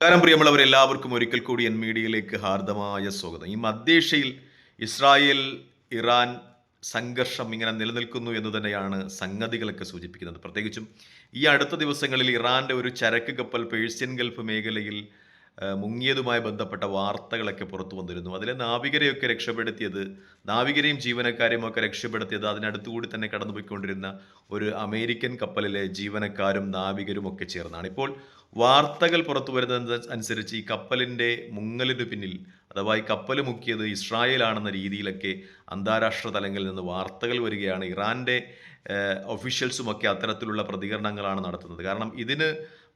നമസ്കാരം പ്രിയമുള്ളവർ എല്ലാവർക്കും ഒരിക്കൽ കൂടി എൻ മീഡിയയിലേക്ക് ഹാർദമായ സ്വാഗതം. ഈ മധ്യേഷ്യയിൽ ഇസ്രായേൽ ഇറാൻ സംഘർഷം ഇങ്ങനെ നിലനിൽക്കുന്നു എന്ന് തന്നെയാണ് സംഗതികളൊക്കെ സൂചിപ്പിക്കുന്നത്. പ്രത്യേകിച്ചും ഈ അടുത്ത ദിവസങ്ങളിൽ ഇറാന്റെ ഒരു ചരക്ക് കപ്പൽ പേഴ്സ്യൻ ഗൾഫ് മേഖലയിൽ മുങ്ങിയതുമായി ബന്ധപ്പെട്ട വാർത്തകളൊക്കെ പുറത്തു വന്നിരുന്നു. അതിലെ നാവികരെയൊക്കെ രക്ഷപ്പെടുത്തിയത് നാവികരെയും ജീവനക്കാരെയും ഒക്കെ രക്ഷപ്പെടുത്തിയത് അതിനടുത്തുകൂടി തന്നെ കടന്നുപോയിക്കൊണ്ടിരുന്ന ഒരു അമേരിക്കൻ കപ്പലിലെ ജീവനക്കാരും നാവികരും ഒക്കെ ചേർന്നാണ്. ഇപ്പോൾ വാർത്തകൾ പുറത്തു വരുന്നത് അനുസരിച്ച് ഈ കപ്പലിന്റെ മുങ്ങലിന് പിന്നിൽ അഥവാ ഈ കപ്പൽ മുക്കിയത് ഇസ്രായേലാണെന്ന രീതിയിലൊക്കെ അന്താരാഷ്ട്ര തലങ്ങളിൽ നിന്ന് വാർത്തകൾ വരികയാണ്. ഇറാന്റെ ഒഫീഷ്യൽസുമൊക്കെ അത്തരത്തിലുള്ള പ്രതികരണങ്ങളാണ് നടത്തുന്നത്. കാരണം ഇതിന്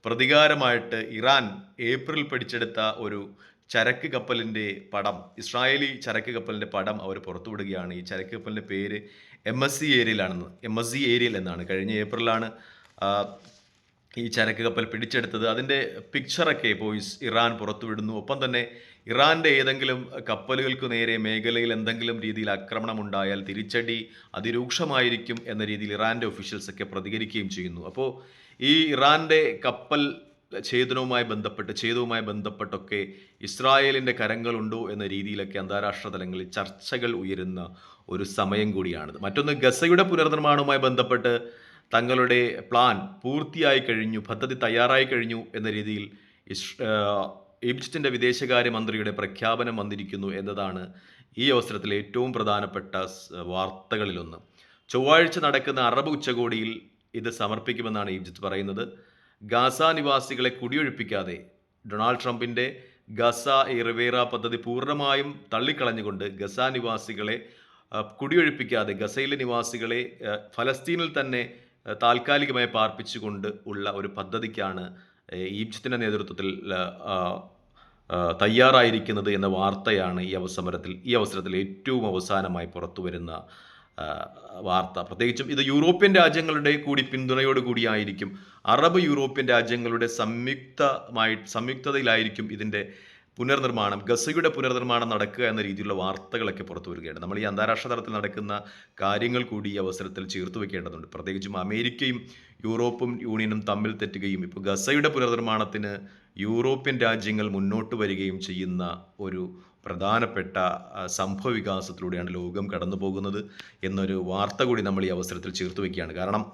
പ്രതികാരമായിട്ട് ഇറാൻ ഏപ്രിൽ പിടിച്ചെടുത്ത ഒരു ചരക്ക് കപ്പലിന്റെ പടം ഇസ്രായേലി ചരക്ക് കപ്പലിന്റെ പടം അവർ പുറത്തുവിടുകയാണ്. ഈ ചരക്ക് കപ്പലിന്റെ പേര് എം എസ് സി ഏരിയയിലാണെന്ന് എം എസ് സി ഏരിയയിൽ എന്നാണ്. കഴിഞ്ഞ ഏപ്രിലാണ് ഈ ചരക്ക് കപ്പൽ പിടിച്ചെടുത്തത്. അതിന്റെ പിക്ചറൊക്കെ ഇപ്പോൾ ഇറാൻ പുറത്തുവിടുന്നു. ഒപ്പം തന്നെ ഇറാന്റെ ഏതെങ്കിലും കപ്പലുകൾക്ക് നേരെ മേഖലയിൽ എന്തെങ്കിലും രീതിയിൽ ആക്രമണം ഉണ്ടായാൽ തിരിച്ചടി അതിരൂക്ഷമായിരിക്കും എന്ന രീതിയിൽ ഇറാന്റെ ഒഫീഷ്യൽസൊക്കെ പ്രതികരിക്കുകയും ചെയ്യുന്നു. അപ്പോൾ ഈ ഇറാന്റെ കപ്പൽ ഛേദനവുമായി ബന്ധപ്പെട്ട് ഛേദവുമായി ബന്ധപ്പെട്ടൊക്കെ ഇസ്രായേലിന്റെ കരങ്ങളുണ്ടോ എന്ന രീതിയിലൊക്കെ അന്താരാഷ്ട്ര തലങ്ങളിൽ ചർച്ചകൾ ഉയരുന്ന ഒരു സമയം കൂടിയാണിത്. മറ്റൊന്ന് ഗസയുടെ പുനർനിർമ്മാണവുമായി ബന്ധപ്പെട്ട് തങ്ങളുടെ പ്ലാൻ പൂർത്തിയായി കഴിഞ്ഞു പദ്ധതി തയ്യാറായി കഴിഞ്ഞു എന്ന രീതിയിൽ ഈജിപ്തിന്റെ വിദേശകാര്യമന്ത്രിയുടെ പ്രഖ്യാപനം വന്നിരിക്കുന്നു എന്നതാണ് ഈ അവസരത്തിൽ ഏറ്റവും പ്രധാനപ്പെട്ട വാർത്തകളിലൊന്ന്. ചൊവ്വാഴ്ച നടക്കുന്ന അറബ് ഉച്ചകോടിയിൽ ഇത് സമർപ്പിക്കുമെന്നാണ് ഈജിപ്ത് പറയുന്നത്. ഗാസ നിവാസികളെ കുടിയൊഴിപ്പിക്കാതെ ഡൊണാൾഡ് ട്രംപിന്റെ ഗസ ഇറവേറ പദ്ധതി പൂർണമായും തള്ളിക്കളഞ്ഞുകൊണ്ട് ഗസ നിവാസികളെ കുടിയൊഴിപ്പിക്കാതെ ഗസയിലെ നിവാസികളെ ഫലസ്തീനിൽ തന്നെ താൽക്കാലികമായി പാർപ്പിച്ചുകൊണ്ട് ഉള്ള ഒരു പദ്ധതിക്കാണ് ഈജിപ്തിന്റെ നേതൃത്വത്തിൽ തയ്യാറായിരിക്കുന്നത് എന്ന വാർത്തയാണ് ഈ അവസരത്തിൽ ഈ അവസരത്തിൽ ഏറ്റവും അവസാനമായി പുറത്തു വരുന്ന വാർത്ത. പ്രത്യേകിച്ചും ഇത് യൂറോപ്യൻ രാജ്യങ്ങളുടെ കൂടി പിന്തുണയോട് കൂടിയായിരിക്കും. അറബ് യൂറോപ്യൻ രാജ്യങ്ങളുടെ സംയുക്തമായി സംയുക്തതയിലായിരിക്കും ഇതിന്റെ പുനർനിർമ്മാണം ഗസയുടെ പുനർനിർമ്മാണം നടക്കുക എന്ന രീതിയിലുള്ള വാർത്തകളൊക്കെ പുറത്തു വരികയാണ്. നമ്മൾ ഈ അന്താരാഷ്ട്ര തലത്തിൽ നടക്കുന്ന കാര്യങ്ങൾ കൂടി ഈ അവസരത്തിൽ ചേർത്ത് വെക്കേണ്ടതുണ്ട് പ്രത്യേകിച്ചും അമേരിക്കയും യൂറോപ്പും യൂണിയനും തമ്മിൽ തെറ്റുകയും ഇപ്പോൾ ഗസയുടെ പുനർനിർമ്മാണത്തിന് യൂറോപ്യൻ രാജ്യങ്ങൾ മുന്നോട്ട് വരികയും ചെയ്യുന്ന ഒരു പ്രധാനപ്പെട്ട സംഭവവികാസത്തിലൂടെയാണ് ലോകം കടന്നു പോകുന്നത് എന്നൊരു വാർത്ത കൂടി നമ്മൾ ഈ അവസരത്തിൽ ചേർത്ത് വയ്ക്കുകയാണ്. കാരണം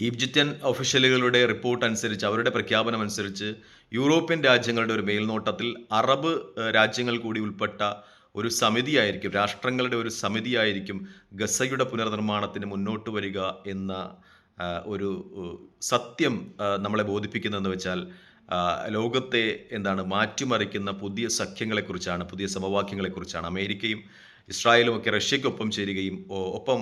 ഈജിപ്ഷ്യൻ ഒഫീഷ്യലുകളുടെ റിപ്പോർട്ട് അനുസരിച്ച് അവരുടെ പ്രഖ്യാപനം അനുസരിച്ച് യൂറോപ്യൻ രാജ്യങ്ങളുടെ ഒരു മേൽനോട്ടത്തിൽ അറബ് രാജ്യങ്ങൾ കൂടി ഉൾപ്പെട്ട ഒരു സമിതിയായിരിക്കും രാഷ്ട്രങ്ങളുടെ ഒരു സമിതിയായിരിക്കും ഗസയുടെ പുനർനിർമ്മാണത്തിന് മുന്നോട്ട് വരിക എന്ന ഒരു സത്യം നമ്മളെ ബോധിപ്പിക്കുന്നതെന്ന് വെച്ചാൽ ലോകത്തെ എന്താണ് മാറ്റിമറിക്കുന്ന പുതിയ സഖ്യങ്ങളെക്കുറിച്ചാണ് പുതിയ സമവാക്യങ്ങളെക്കുറിച്ചാണ് അമേരിക്കയും ഇസ്രായേലും ഒക്കെ റഷ്യയ്ക്കൊപ്പം ചേരുകയും ഒപ്പം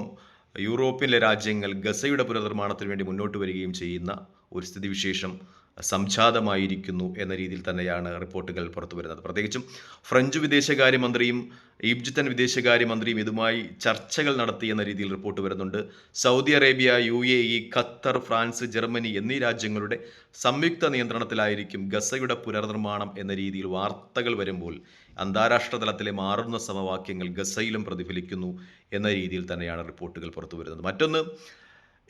യൂറോപ്യനിലെ രാജ്യങ്ങൾ ഗസയുടെ പുനർനിർമ്മാണത്തിന് വേണ്ടി മുന്നോട്ട് വരികയും ചെയ്യുന്ന ഒരു സ്ഥിതിവിശേഷം സംജാതമായിരിക്കുന്നു എന്ന രീതിയിൽ തന്നെയാണ് റിപ്പോർട്ടുകൾ പുറത്തു വരുന്നത്. പ്രത്യേകിച്ചും ഫ്രഞ്ച് വിദേശകാര്യമന്ത്രിയും ഈജിപ്തൻ വിദേശകാര്യമന്ത്രിയും ഇതുമായി ചർച്ചകൾ നടത്തി എന്ന രീതിയിൽ റിപ്പോർട്ട് വരുന്നുണ്ട്. Saudi Arabia U A E Qatar France Germany എന്നീ രാജ്യങ്ങളുടെ സംയുക്ത നിയന്ത്രണത്തിലായിരിക്കും ഗസയുടെ പുനർനിർമ്മാണം എന്ന രീതിയിൽ വാർത്തകൾ വരുമ്പോൾ അന്താരാഷ്ട്ര തലത്തിലെ മാറുന്ന സമവാക്യങ്ങൾ ഗസയിലും പ്രതിഫലിക്കുന്നു എന്ന രീതിയിൽ തന്നെയാണ് റിപ്പോർട്ടുകൾ പുറത്തു വരുന്നത്. മറ്റൊന്ന്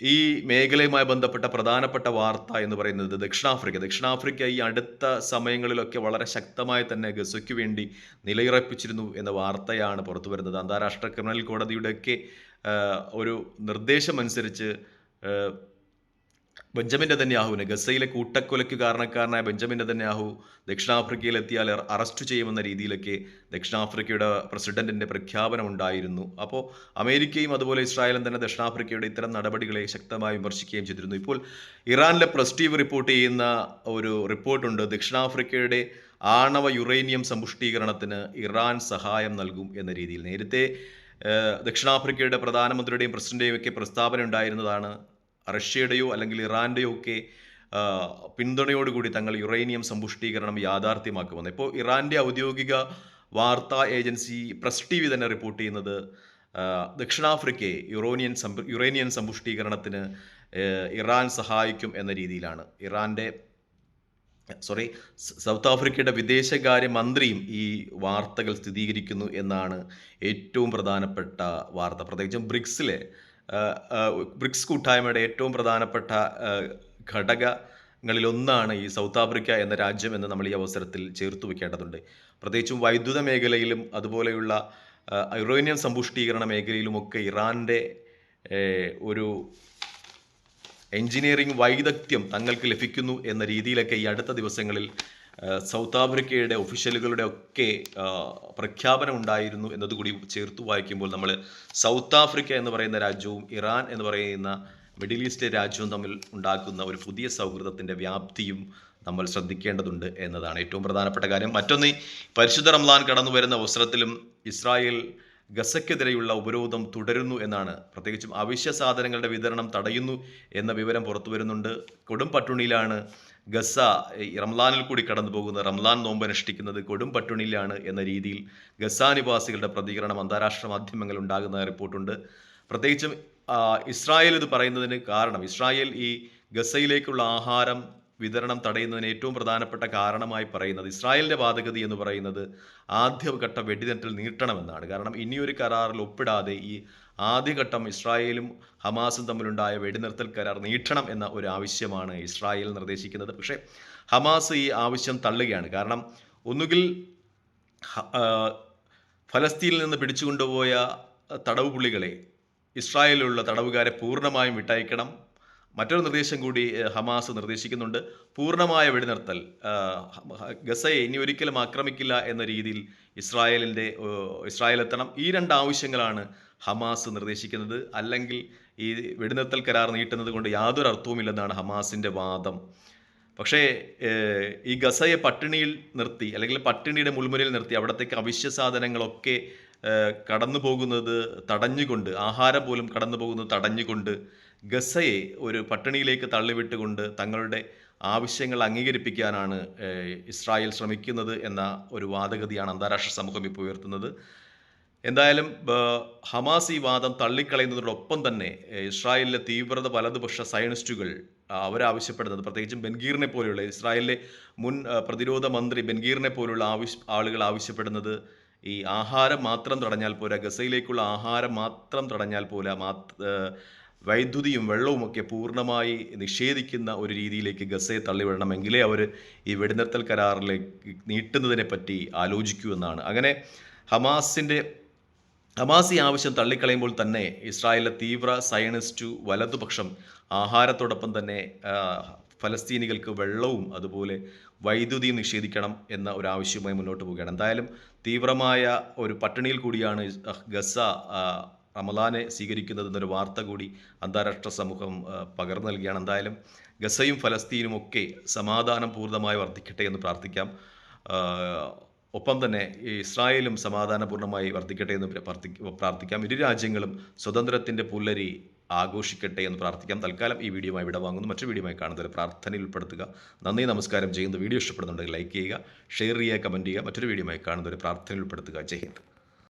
ഈ മേഖലയുമായി ബന്ധപ്പെട്ട പ്രധാനപ്പെട്ട വാർത്ത എന്ന് പറയുന്നത് ദക്ഷിണാഫ്രിക്ക. ദക്ഷിണാഫ്രിക്ക ഈ അടുത്ത സമയങ്ങളിലൊക്കെ വളരെ ശക്തമായി തന്നെ ഗസയ്ക്ക് വേണ്ടി നിലയുറപ്പിച്ചിരുന്നു എന്ന വാർത്തയാണ് പുറത്തു വരുന്നത്. അന്താരാഷ്ട്ര ക്രിമിനൽ കോടതിയുടെയൊക്കെ ഒരു നിർദ്ദേശം അനുസരിച്ച് ആ, ബെഞ്ചമിൻ നെതന്യാഹുവിന് ഗസയിലെ കൂട്ടക്കൊലയ്ക്ക് കാരണക്കാരനായ ബെഞ്ചമിൻ നെതന്യാഹു ദക്ഷിണാഫ്രിക്കയിൽ എത്തിയാൽ അറസ്റ്റ് ചെയ്യുമെന്ന രീതിയിലൊക്കെ ദക്ഷിണാഫ്രിക്കയുടെ പ്രസിഡന്റിന്റെ പ്രഖ്യാപനം ഉണ്ടായിരുന്നു. അപ്പോൾ അമേരിക്കയും അതുപോലെ ഇസ്രായേലും തന്നെ ദക്ഷിണാഫ്രിക്കയുടെ ഇത്തരം നടപടികളെ ശക്തമായി വിമർശിക്കുകയും ചെയ്തിരുന്നു. ഇപ്പോൾ ഇറാനിലെ പ്രസ്റ്റീവ് റിപ്പോർട്ട് ചെയ്യുന്ന ഒരു റിപ്പോർട്ടുണ്ട്. ദക്ഷിണാഫ്രിക്കയുടെ ആണവ യുറേനിയം സമ്പുഷ്ടീകരണത്തിന് ഇറാൻ സഹായം നൽകും എന്ന രീതിയിൽ. നേരത്തെ ദക്ഷിണാഫ്രിക്കയുടെ പ്രധാനമന്ത്രിയുടെയും പ്രസിഡന്റെയും ഒക്കെ പ്രസ്താവന ഉണ്ടായിരുന്നതാണ് റഷ്യയുടെയോ അല്ലെങ്കിൽ ഇറാന്റെയോ ഒക്കെ പിന്തുണയോടുകൂടി തങ്ങൾ യുറേനിയം സമ്പുഷ്ടീകരണം യാഥാർത്ഥ്യമാക്കുമെന്ന്. ഇപ്പോൾ ഇറാന്റെ ഔദ്യോഗിക വാർത്താ ഏജൻസി പ്രസ് ടി വി തന്നെ റിപ്പോർട്ട് ചെയ്യുന്നത് ദക്ഷിണാഫ്രിക്കയെ യുറോനിയൻ സമ്പു യുറേനിയൻ സമ്പുഷ്ടീകരണത്തിന് ഇറാൻ സഹായിക്കും എന്ന രീതിയിലാണ്. ഇറാന്റെ സോറി സൗത്ത് ആഫ്രിക്കയുടെ വിദേശകാര്യ മന്ത്രിയും ഈ വാർത്തകൾ സ്ഥിരീകരിക്കുന്നു എന്നാണ് ഏറ്റവും പ്രധാനപ്പെട്ട വാർത്ത. പ്രത്യേകിച്ചും ബ്രിക്സിലെ ബ്രിക്സ് കൂട്ടായ്മയുടെ ഏറ്റവും പ്രധാനപ്പെട്ട ഘടകങ്ങളിലൊന്നാണ് ഘടക ങ്ങളിലൊന്നാണ് ഈ സൗത്ത് ആഫ്രിക്ക എന്ന രാജ്യം എന്ന് നമ്മൾ ഈ അവസരത്തിൽ ചേർത്ത് വയ്ക്കേണ്ടതുണ്ട് പ്രത്യേകിച്ചും വൈദ്യുത മേഖലയിലും അതുപോലെയുള്ള യുറേനിയം സമ്പുഷ്ടീകരണ മേഖലയിലുമൊക്കെ ഇറാന്റെ ഒരു എഞ്ചിനീയറിംഗ് വൈദഗ്ധ്യം തങ്ങൾക്ക് ലഭിക്കുന്നു എന്ന രീതിയിലൊക്കെ ഈ അടുത്ത ദിവസങ്ങളിൽ സൗത്ത് ആഫ്രിക്കയുടെ ഒഫീഷ്യലുകളുടെ ഒക്കെ പ്രഖ്യാപനം ഉണ്ടായിരുന്നു എന്നതുകൂടി ചേർത്ത് വായിക്കുമ്പോൾ നമ്മൾ സൗത്ത് ആഫ്രിക്ക എന്ന് പറയുന്ന രാജ്യവും ഇറാൻ എന്ന് പറയുന്ന മിഡിൽ ഈസ്റ്റ് രാജ്യവും തമ്മിൽ ഉണ്ടാക്കുന്ന ഒരു പുതിയ സൗഹൃദത്തിന്റെ വ്യാപ്തിയും നമ്മൾ ശ്രദ്ധിക്കേണ്ടതുണ്ട് എന്നതാണ് ഏറ്റവും പ്രധാനപ്പെട്ട കാര്യം. മറ്റൊന്ന് പരിശുദ്ധ റംലാൻ കടന്നു വരുന്ന അവസരത്തിലും ഇസ്രായേൽ ഗസയ്ക്കെതിരെയുള്ള ഉപരോധം തുടരുന്നു എന്നാണ്. പ്രത്യേകിച്ചും അവശ്യ സാധനങ്ങളുടെ വിതരണം തടയുന്നു എന്ന വിവരം പുറത്തു വരുന്നുണ്ട് കൊടും പട്ടുണിയിലാണ് ഗസ റംലാനിൽ കൂടി കടന്നു പോകുന്നത് റംലാൻ നോമ്പ് അനുഷ്ഠിക്കുന്നത് കൊടും പട്ടുണിയിലാണ് എന്ന രീതിയിൽ ഗസ നിവാസികളുടെ പ്രതികരണം അന്താരാഷ്ട്ര മാധ്യമങ്ങളിൽ ഉണ്ടാകുന്ന റിപ്പോർട്ടുണ്ട്. പ്രത്യേകിച്ചും ഇസ്രായേൽ ഇത് പറയുന്നതിന് കാരണം ഇസ്രായേൽ ഈ ഗസയിലേക്കുള്ള ആഹാരം വിതരണം തടയുന്നതിന് ഏറ്റവും പ്രധാനപ്പെട്ട കാരണമായി പറയുന്നത് ഇസ്രായേലിന്റെ വാദഗതി എന്ന് പറയുന്നത് ആദ്യഘട്ട വെടിനിർത്തൽ നീട്ടണമെന്നാണ്. കാരണം ഇനിയൊരു കരാറിൽ ഒപ്പിടാതെ ഈ ആദ്യഘട്ടം ഇസ്രായേലും ഹമാസും തമ്മിലുണ്ടായ വെടിനിർത്തൽ കരാർ നീട്ടണം എന്ന ഒരു ആവശ്യമാണ് ഇസ്രായേൽ നിർദ്ദേശിക്കുന്നത്. പക്ഷേ ഹമാസ് ഈ ആവശ്യം തള്ളുകയാണ്. കാരണം ഒന്നുകിൽ ഫലസ്തീനിൽ നിന്ന് പിടിച്ചുകൊണ്ടുപോയ തടവുപുള്ളികളെ ഇസ്രായേലിലുള്ള തടവുകാരെ പൂർണമായും വിട്ടയക്കണം. മറ്റൊരു നിർദ്ദേശം കൂടി ഹമാസ് നിർദ്ദേശിക്കുന്നുണ്ട്. പൂർണമായ വെടിനിർത്തൽ ഗസയെ ഇനി ഒരിക്കലും ആക്രമിക്കില്ല എന്ന രീതിയിൽ ഇസ്രായേലിന്റെ ഇസ്രായേൽ എത്തണം ഈ രണ്ട് ആവശ്യങ്ങളാണ് ഹമാസ് നിർദ്ദേശിക്കുന്നത്. അല്ലെങ്കിൽ ഈ വെടിനിർത്തൽ കരാർ നീട്ടുന്നത് കൊണ്ട് യാതൊരു അർത്ഥവുമില്ലെന്നാണ് ഹമാസിന്റെ വാദം. പക്ഷേ ഈ ഗസയെ പട്ടിണിയിൽ നിർത്തി അല്ലെങ്കിൽ പട്ടിണിയുടെ മുൾമുനയിൽ നിർത്തി അവിടത്തേക്ക് അവശ്യ സാധനങ്ങളൊക്കെ കടന്നു പോകുന്നത് തടഞ്ഞുകൊണ്ട് ആഹാരം പോലും കടന്നു പോകുന്നത് തടഞ്ഞുകൊണ്ട് ഗസയെ ഒരു പട്ടിണിയിലേക്ക് തള്ളിവിട്ടുകൊണ്ട് തങ്ങളുടെ ആവശ്യങ്ങൾ അംഗീകരിപ്പിക്കാനാണ് ഇസ്രായേൽ ശ്രമിക്കുന്നത് എന്ന ഒരു വാദഗതിയാണ് അന്താരാഷ്ട്ര സമൂഹം ഇപ്പോൾ ഉയർത്തുന്നത്. എന്തായാലും ഹമാസ് ഈ വാദം തള്ളിക്കളയുന്നതോടൊപ്പം തന്നെ ഇസ്രായേലിലെ തീവ്രത വലതുപക്ഷ സയനിസ്റ്റുകൾ അവരാവശ്യപ്പെടുന്നത് പ്രത്യേകിച്ചും ബെൻഗീറിനെ പോലെയുള്ള ഇസ്രായേലിലെ മുൻ പ്രതിരോധ മന്ത്രി ബെൻഗീറിനെ പോലുള്ള ആവശ്യ ആളുകൾ ആവശ്യപ്പെടുന്നത് ഈ ആഹാരം മാത്രം തടഞ്ഞാൽ പോരാ ഗസയിലേക്കുള്ള ആഹാരം മാത്രം തടഞ്ഞാൽ പോരാ വൈദ്യുതിയും വെള്ളവുമൊക്കെ പൂർണമായി നിഷേധിക്കുന്ന ഒരു രീതിയിലേക്ക് ഗസയെ തള്ളിവിടണമെങ്കിലേ അവർ ഈ വെടിനിർത്തൽ കരാറിലേക്ക് നീട്ടുന്നതിനെ പറ്റി ആലോചിക്കൂ എന്നാണ്. അങ്ങനെ ഹമാസിന്റെ ഹമാസ് ഈ ആവശ്യം തള്ളിക്കളയുമ്പോൾ തന്നെ ഇസ്രായേലിലെ തീവ്ര സയനിസ്റ്റു വലതുപക്ഷം ആഹാരത്തോടൊപ്പം തന്നെ ഫലസ്തീനികൾക്ക് വെള്ളവും അതുപോലെ വൈദ്യുതിയും നിഷേധിക്കണം എന്ന ഒരു ആവശ്യവുമായി മുന്നോട്ട് പോവുകയാണ്. എന്തായാലും തീവ്രമായ ഒരു പട്ടിണിയിൽ കൂടിയാണ് ഗസ റമലാനെ സ്വീകരിക്കുന്നത് എന്നൊരു വാർത്ത കൂടി അന്താരാഷ്ട്ര സമൂഹം പകർന്നു നൽകുകയാണ്. എന്തായാലും ഗസയും ഫലസ്തീനും ഒക്കെ സമാധാനം പൂർണമായി വർദ്ധിക്കട്ടെ എന്ന് പ്രാർത്ഥിക്കാം. ഒപ്പം തന്നെ ഇസ്രായേലും സമാധാനപൂർണമായി വർദ്ധിക്കട്ടെ എന്ന് പ്രാർത്ഥി- പ്രാർത്ഥിക്കാം. ഇരു രാജ്യങ്ങളും സ്വതന്ത്രത്തിന്റെ പുല്ലരി ആഘോഷിക്കട്ടെ എന്ന് പ്രാർത്ഥിക്കാം. തൽക്കാലം ഈ വീഡിയോയുമായി വിട വാങ്ങുന്നു. മറ്റൊരു വീഡിയോയുമായി കാണുന്നത് പ്രാർത്ഥനയിൽ ഉൾപ്പെടുത്തുക. നന്ദി നമസ്കാരം ചെയ്യുന്ന വീഡിയോ ഇഷ്ടപ്പെടുന്നുണ്ടെങ്കിൽ ലൈക്ക് ചെയ്യുക ഷെയർ ചെയ്യുക കമന്റ് ചെയ്യുക. മറ്റൊരു വീഡിയോയുമായി കാണുന്നവർ പ്രാർത്ഥനയിൽ ഉൾപ്പെടുത്തുക. ജയ് ഹിന്ദ്.